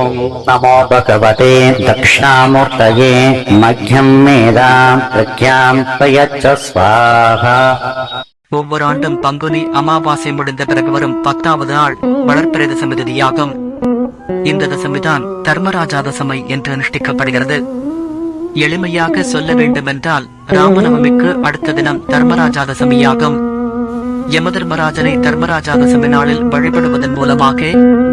ॐ नमो भगवते दक्षिणामूर्तये मध्यं मेधां प्रज्ञां प्रयच्छ स्वाहा ஒவ்வொரு ஆண்டும் பங்குனி அமாவாசை முடிந்த பிறகு வரும் பத்தாவது நாள் வளர்ப்பிறை தசமி திதியாகும் இந்த தசமிதான் தர்மராஜா தசமை என்று அனுஷ்டிக்கப்படுகிறது எளிமையாக சொல்ல வேண்டுமென்றால் ராமநவமிக்கு அடுத்த தினம் தர்மராஜா தசமியாகும் யமதர்மராஜனை தர்மராஜா தசமி நாளில் வழிபடுவதன் மூலமாக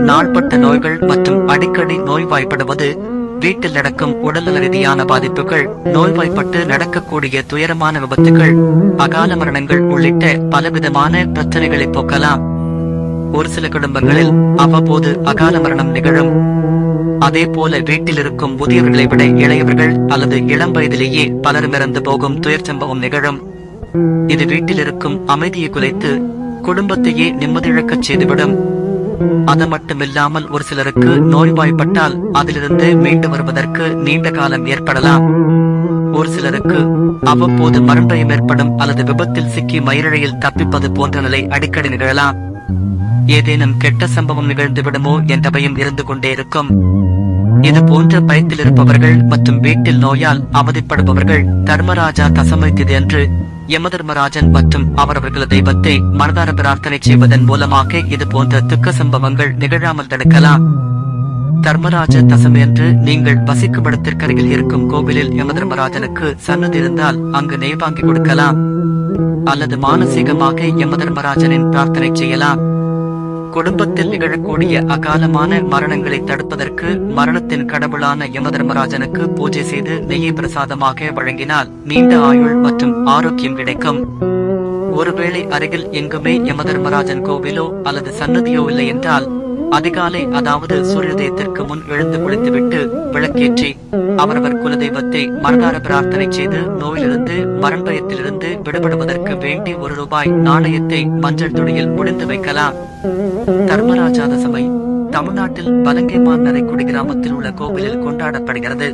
நாள்பட்ட நோய்கள் மற்றும் அடிக்கடி நோய்வாய்ப்படுவது வீட்டில் நடக்கும் உடல்நல ரீதியான பாதிப்புகள் நோய்வாய்ப்பட்டு நடக்கக்கூடிய துயரமான விபத்துகள் அகால மரணங்கள் உள்ளிட்ட பலவிதமான பிரச்சனைகளை போக்கலாம். ஒரு சில குடும்பங்களில் அவ்வப்போது அகால மரணம் நிகழும். அதே போல வீட்டில் இருக்கும் முதியவர்களை விட இளையவர்கள் அல்லது இளம் வயதிலேயே பலரும் இறந்து போகும் துயர் சம்பவம் நிகழும். இது வீட்டில் இருக்கும் அமைதியை குலைத்து குடும்பத்தையே நிம்மதியிழக்கச் செய்துவிடும். அது மட்டுமில்லாமல் ஒரு சிலருக்கு நோய்வாய்ப்பட்டால் அதிலிருந்து மீண்டு வருவதற்கு நீண்ட காலம் ஏற்படலாம். ஒரு சிலருக்கு அவ்வப்போது மரணம் ஏற்படும் அல்லது விபத்தில் சிக்கி மயிரிழையில் தப்பிப்பது போன்ற நிலை அடிக்கடி நிகழலாம். ஏதேனும் கெட்ட சம்பவம் நிகழ்ந்து விடுமோ என்ற பயம் இருந்து கொண்டே இருக்கும். இது போன்ற பயத்தில் இருப்பவர்கள் மற்றும் வீட்டில் நோயால் அவதிப்படுபவர்கள் தர்மராஜா தசமை என்று யமதர்மராஜன் மற்றும் அவரவர்களது தெய்வத்தை மனதார பிரார்த்தனை செய்வதன் மூலமாக இது போன்ற துக்க சம்பவங்கள் நிகழாமல் தடுக்கலாம். தர்மராஜ தசமி நீங்கள் வசிக்கும் இடத்திற்கருகில் இருக்கும் கோவிலில் யமதர்மராஜனுக்கு சன்னதி இருந்தால் அங்கு நெய் வாங்கி கொடுக்கலாம். அல்லது மானசீகமாக யமதர்மராஜனின் பிரார்த்தனை செய்யலாம். குடும்பத்தில் நிகழக்கூடிய அகாலமான மரணங்களை தடுப்பதற்கு மரணத்தின் கடவுளான யமதர்மராஜனுக்கு பூஜை செய்து நெய்யை பிரசாதமாக வழங்கினால் நீண்ட ஆயுள் மற்றும் ஆரோக்கியம் கிடைக்கும். ஒருவேளை அருகில் எங்குமே யமதர்மராஜன் கோவிலோ அல்லது சன்னதியோ இல்லை என்றால் அதிகாலை அதாவது சூரியோதயத்திற்கு முன் எழுந்து குளித்துவிட்டு விளக்கேற்றி அவரவர் குலதெய்வத்தை மனதார பிரார்த்தனை செய்து நோயிலிருந்து மரண பயத்திலிருந்து விடுபடுவதற்கு வேண்டி ஒரு ரூபாய் நாணயத்தை மஞ்சள் துணியில் முடிந்து வைக்கலாம். தர்மராஜா தசமை தமிழ்நாட்டில் பலங்கை மாநரைக்குடி கிராமத்தில் உள்ள கோவிலில் கொண்டாடப்படுகிறது.